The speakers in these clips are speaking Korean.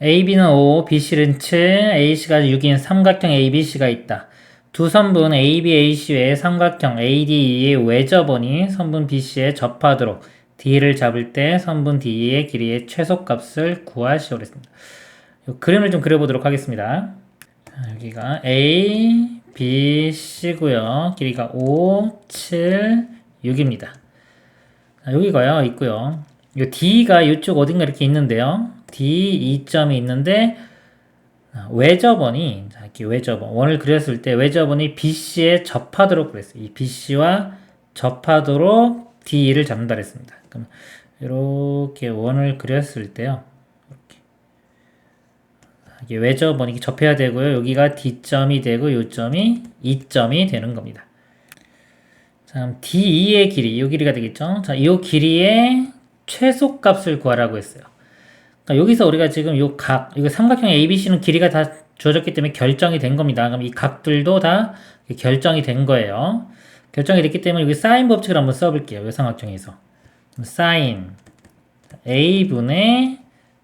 AB는 5, BC는 7, AC가 6인 삼각형 ABC가 있다. 두 선분 AB, AC 외에 삼각형 ADE의 외접원이 선분 BC에 접하도록 D를 잡을 때 선분 D의 길이의 최소값을 구하시오 그랬습니다. 요 그림을 좀 그려보도록 하겠습니다. 자, 여기가 A, B, C고요. 길이가 5, 7, 6입니다. 자, 여기가요 있고요. 이 D가 이쪽 어딘가 이렇게 있는데요. D 이점이 있는데 아, 외접원이 자, 이렇게 외접원 원을 그렸을 때 외접원이 BC에 접하도록 그랬어요. 이 BC와 접하도록 D를 잡는다 그랬습니다. 그럼 이렇게 원을 그렸을 때요. 이렇게 외접원이 이렇게 접해야 되고요. 여기가 D점이 되고 요점이 E점이 되는 겁니다. 자, 그럼 D2의 길이, 이 길이가 되겠죠? 자, 이 길이의 최소값을 구하라고 했어요. 그러니까 여기서 우리가 지금 이 각, 이거 삼각형 ABC는 길이가 다 주어졌기 때문에 결정이 된 겁니다. 그럼 이 각들도 다 결정이 된 거예요. 결정이 됐기 때문에 여기 사인 법칙을 한번 써볼게요. 이 삼각형에서. 사인 A분의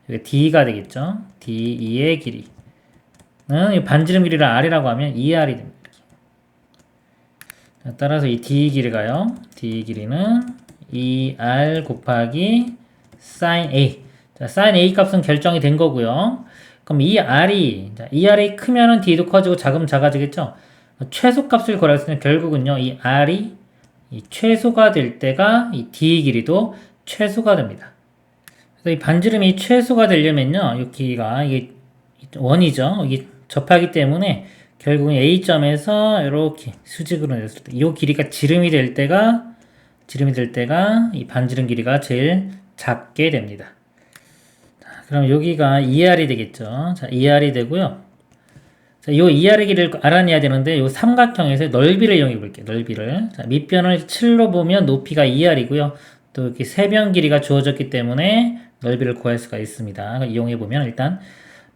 여기 D가 되겠죠. D2의 길이는 이 반지름 길이를 R이라고 하면 2R이 됩니다. 자, 따라서 이 D 길이가요. D 길이는 2R 곱하기 sin A. 자, sin A 값은 결정이 된 거고요. 그럼 이 R이, 자, 이 R이 크면은 D도 커지고 작으면 작아지겠죠? 최소값을 구하랬으면 결국은요, 이 R이 이 최소가 될 때가 이 D 길이도 최소가 됩니다. 그래서 이 반지름이 최소가 되려면요, 이 길이가 이게 원이죠. 이게 접하기 때문에 결국은 A점에서 이렇게 수직으로 냈을 때, 이 길이가 지름이 될 때가 지름이 될 때가 이 반지름 길이가 제일 작게 됩니다. 자, 그럼 여기가 2R이 되겠죠. 자, 2R이 되고요. 자, 이 2R의 길이를 알아내야 되는데 이 삼각형에서 넓이를 이용해 볼게요. 넓이를. 자, 밑변을 7로 보면 높이가 2R이고요. 또 이렇게 세변 길이가 주어졌기 때문에 넓이를 구할 수가 있습니다. 이용해 보면 일단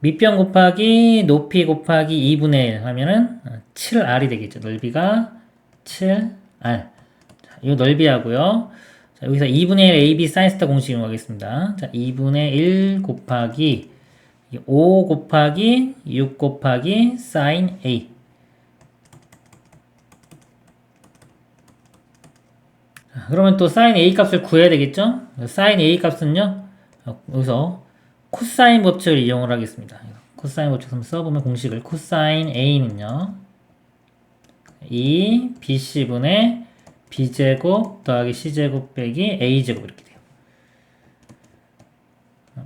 밑변 곱하기 높이 곱하기 2분의 1 하면은 7R이 되겠죠. 넓이가 7R. 자, 이 넓이하고요. 자, 여기서 2분의 1 AB 사인스타 공식 이용하겠습니다. 자, 2분의 1 곱하기 5 곱하기 6 곱하기 사인 A. 자, 그러면 또 사인 A 값을 구해야 되겠죠? 사인 A 값은요. 여기서 코사인 법칙을 이용을 하겠습니다. 코사인 법칙 한번 써보면 공식을 코사인 A는요. 2 BC분의 B제곱 더하기 C제곱 빼기 A제곱 이렇게 돼요.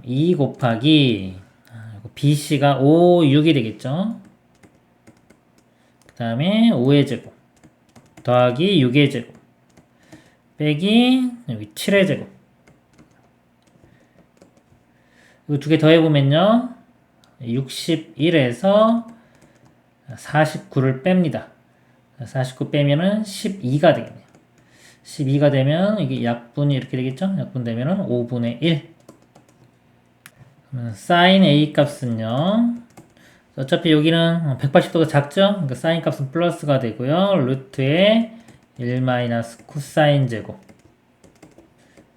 2 곱하기 BC가 5, 6이 되겠죠. 그 다음에 5의 제곱 더하기 6의 제곱 빼기 여기 7의 제곱 이거 두개 더해보면요. 61에서 49를 뺍니다. 49 빼면은 12가 되겠네요. 12가 되면 이게 약분이 이렇게 되겠죠? 약분 되면은 5분의 1. 사인 A 값은요. 어차피 여기는 180도가 작죠? 그러니까 사인 값은 플러스가 되고요. 루트에 1 마이너스 코사인 제곱.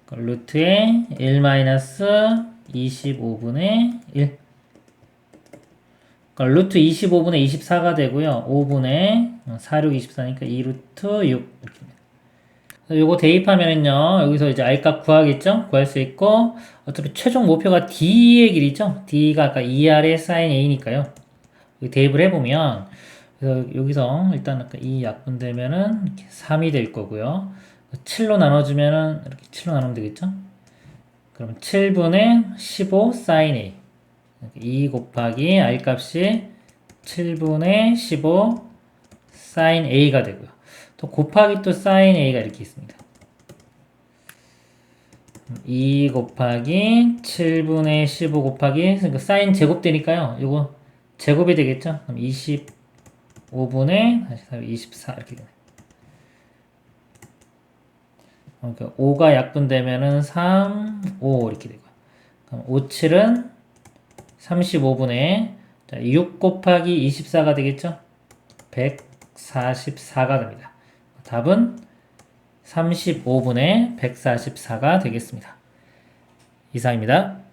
그러니까 루트에 1 마이너스 25분의 1. 그러니까 루트 25분의 24가 되고요. 5분의 4, 6, 24니까 2루트 6 이렇게 요거 대입하면은요, 여기서 이제 R값 구하겠죠? 구할 수 있고, 어차피 최종 목표가 D의 길이죠? D가 아까 2R의 sin A니까요. 대입을 해보면, 그래서 여기서 일단 아까 2 약분되면은 3이 될 거고요. 7로 나눠주면은 이렇게 7로 나누면 되겠죠? 그럼 7분의 15 sin A. 2 곱하기 R 값이 7분의 15 sin A가 되고요. 또 곱하기 또 sin a가 이렇게 있습니다. 2 곱하기 7분의 15 곱하기 그러니까 sin 제곱 되니까요. 이거 제곱이 되겠죠? 그럼 25분의 다시 24 이렇게 되네. 그러니까 5가 약분되면은 3, 5 이렇게 되고. 그럼 5, 7은 35분의 6 곱하기 24가 되겠죠? 144가 됩니다. 답은 35분의 144가 되겠습니다. 이상입니다.